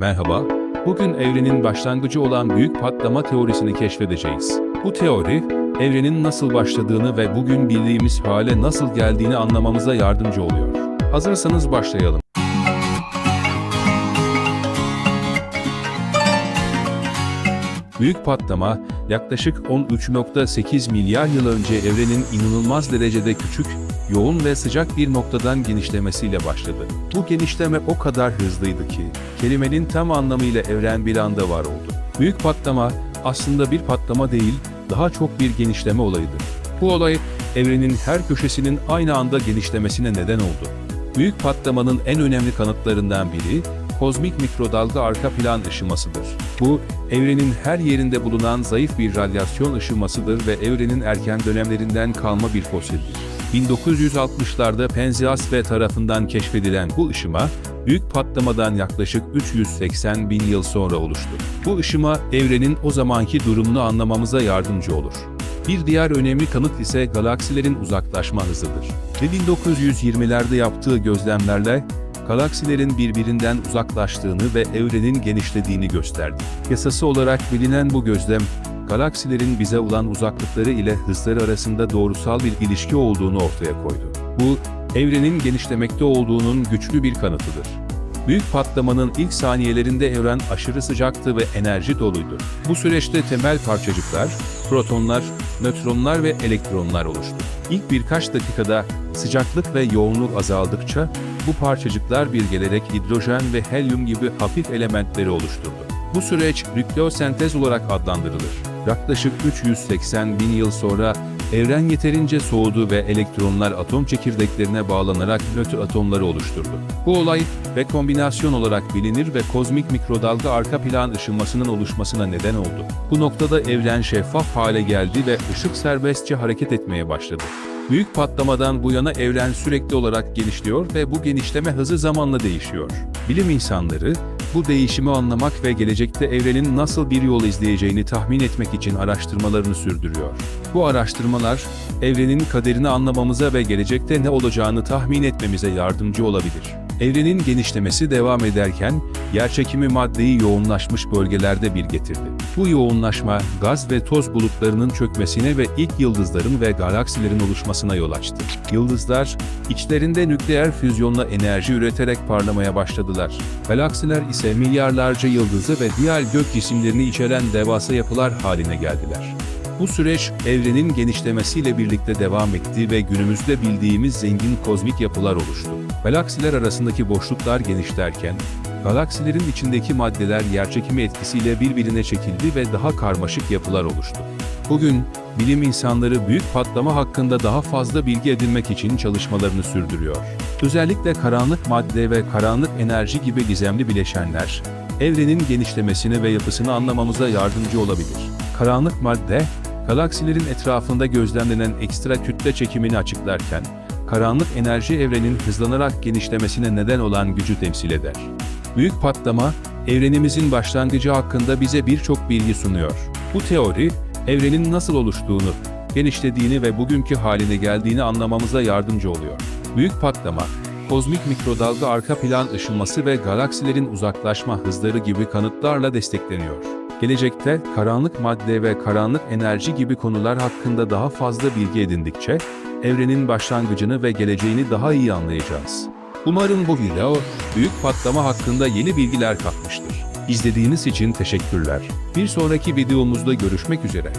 Merhaba, bugün evrenin başlangıcı olan büyük patlama teorisini keşfedeceğiz. Bu teori, evrenin nasıl başladığını ve bugün bildiğimiz hale nasıl geldiğini anlamamıza yardımcı oluyor. Hazırsanız başlayalım. Büyük patlama, yaklaşık 13.8 milyar yıl önce evrenin inanılmaz derecede küçük, yoğun ve sıcak bir noktadan genişlemesiyle başladı. Bu genişleme o kadar hızlıydı ki, kelimenin tam anlamıyla evren bir anda var oldu. Büyük patlama, aslında bir patlama değil, daha çok bir genişleme olayıdır. Bu olay, evrenin her köşesinin aynı anda genişlemesine neden oldu. Büyük patlamanın en önemli kanıtlarından biri, kozmik mikrodalga arka plan ışımasıdır. Bu, evrenin her yerinde bulunan zayıf bir radyasyon ışımasıdır ve evrenin erken dönemlerinden kalma bir fosildir. 1960'larda Penzias ve tarafından keşfedilen bu ışıma, büyük patlamadan yaklaşık 380 bin yıl sonra oluştu. Bu ışıma, evrenin o zamanki durumunu anlamamıza yardımcı olur. Bir diğer önemli kanıt ise galaksilerin uzaklaşma hızıdır. Ve 1920'lerde yaptığı gözlemlerle galaksilerin birbirinden uzaklaştığını ve evrenin genişlediğini gösterdi. Yasası olarak bilinen bu gözlem, galaksilerin bize olan uzaklıkları ile hızları arasında doğrusal bir ilişki olduğunu ortaya koydu. Bu, evrenin genişlemekte olduğunun güçlü bir kanıtıdır. Büyük patlamanın ilk saniyelerinde evren aşırı sıcaktı ve enerji doluydu. Bu süreçte temel parçacıklar, protonlar, nötronlar ve elektronlar oluştu. İlk birkaç dakikada sıcaklık ve yoğunluk azaldıkça bu parçacıklar bir gelerek hidrojen ve helyum gibi hafif elementleri oluşturdu. Bu süreç nükleosentez olarak adlandırılır. Yaklaşık 380 bin yıl sonra evren yeterince soğudu ve elektronlar atom çekirdeklerine bağlanarak nötr atomları oluşturdu. Bu olay ve kombinasyon olarak bilinir ve kozmik mikrodalga arka plan ışınmasının oluşmasına neden oldu. Bu noktada evren şeffaf hale geldi ve ışık serbestçe hareket etmeye başladı. Büyük patlamadan bu yana evren sürekli olarak genişliyor ve bu genişleme hızı zamanla değişiyor. Bilim insanları, bu değişimi anlamak ve gelecekte evrenin nasıl bir yol izleyeceğini tahmin etmek için araştırmalarını sürdürüyor. Bu araştırmalar, evrenin kaderini anlamamıza ve gelecekte ne olacağını tahmin etmemize yardımcı olabilir. Evrenin genişlemesi devam ederken, yerçekimi maddeyi yoğunlaşmış bölgelerde bir getirdi. Bu yoğunlaşma, gaz ve toz bulutlarının çökmesine ve ilk yıldızların ve galaksilerin oluşmasına yol açtı. Yıldızlar, içlerinde nükleer füzyonla enerji üreterek parlamaya başladılar. Galaksiler ise milyarlarca yıldızı ve diğer gök cisimlerini içeren devasa yapılar haline geldiler. Bu süreç evrenin genişlemesiyle birlikte devam etti ve günümüzde bildiğimiz zengin kozmik yapılar oluştu. Galaksiler arasındaki boşluklar genişlerken, galaksilerin içindeki maddeler yerçekimi etkisiyle birbirine çekildi ve daha karmaşık yapılar oluştu. Bugün, bilim insanları büyük patlama hakkında daha fazla bilgi edinmek için çalışmalarını sürdürüyor. Özellikle karanlık madde ve karanlık enerji gibi gizemli bileşenler, evrenin genişlemesini ve yapısını anlamamıza yardımcı olabilir. Karanlık madde, galaksilerin etrafında gözlemlenen ekstra kütle çekimini açıklarken, karanlık enerji evrenin hızlanarak genişlemesine neden olan gücü temsil eder. Büyük patlama, evrenimizin başlangıcı hakkında bize birçok bilgi sunuyor. Bu teori, evrenin nasıl oluştuğunu, genişlediğini ve bugünkü haline geldiğini anlamamıza yardımcı oluyor. Büyük patlama, kozmik mikrodalga arka plan ışınması ve galaksilerin uzaklaşma hızları gibi kanıtlarla destekleniyor. Gelecekte karanlık madde ve karanlık enerji gibi konular hakkında daha fazla bilgi edindikçe, evrenin başlangıcını ve geleceğini daha iyi anlayacağız. Umarım bu video, büyük patlama hakkında yeni bilgiler katmıştır. İzlediğiniz için teşekkürler. Bir sonraki videomuzda görüşmek üzere.